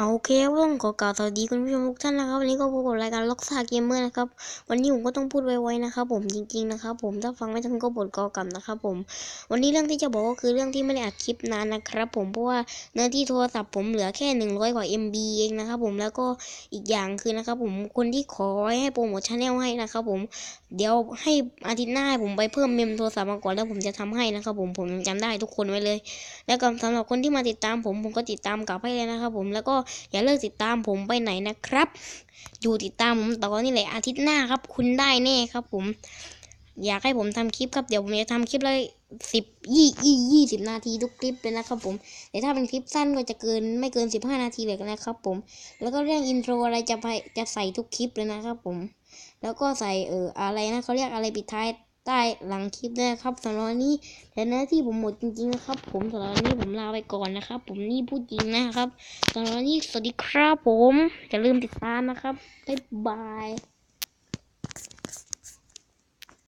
เอาโอเคครับต้องขอกล่าวสวัสดีคุณผู้ชมทุกท่านนะครับวันนี้ก็พบกับรายการล็อกซาเกมเมอร์นะครับวันนี้ผมก็ต้องพูดไวๆนะครับผมจริงๆนะครับผมถ้าฟังไม่ทันก็บทกอกรรมนะครับผมวันนี้เรื่องที่จะบอกก็คือเรื่องที่ไม่ได้อัดคลิปนานนะครับผมเพราะว่าเนื้อที่โทรศัพท์ผมเหลือแค่หนึ่งร้อยกว่า MB เองนะครับผมแล้วก็อีกอย่างคือนะครับผมคนที่ขอให้โปรโมทชาแนลให้นะครับผมเดี๋ยวให้อาทิตย์หน้าผมไปเพิ่มเมมโทรศัพท์มาก่อนแล้วผมจะทำให้นะครับผมผมยังจำได้ทุกคนไว้เลย แล้วก็สำหรับคนที่มาติดตามผมผมก็ติดตามกลับให้เลยนะครับผมแล้วก็อย่าเลิกติดตามผมไปไหนนะครับ อยู่ติดตามผมต่อนี่แหละอาทิตย์หน้าครับ คุณได้แน่ครับ ผม อยากให้ผมทำคลิปครับเดี๋ยวผมจะทำคลิปเลยสิบยี่ยี่ยี่สิบนาทีทุกคลิปเลยนะครับผมแต่ถ้าเป็นคลิปสั้นก็จะเกินไม่เกินสิบห้านาทีเลยนะครับ ผม แล้วก็เรื่องอินโทรอะไรจะไปจะใส่ทุกคลิปเลยนะครับ ผม แล้วก็ใส่เอออะไรนะเขาเรียกอะไรปิดท้าย ใต้หลังคลิปด้ครับสำหรับนี้แต่หน้าที่ผมหมดจริงๆนะครับ ผมสำหรับนี้ผมลาไปก่อนนะครับ ผมนี่พูดจริงนะครับสำหรับนี้สวัสดีครับผมอย่าลืมติดตามนะครับบ๊ายบาย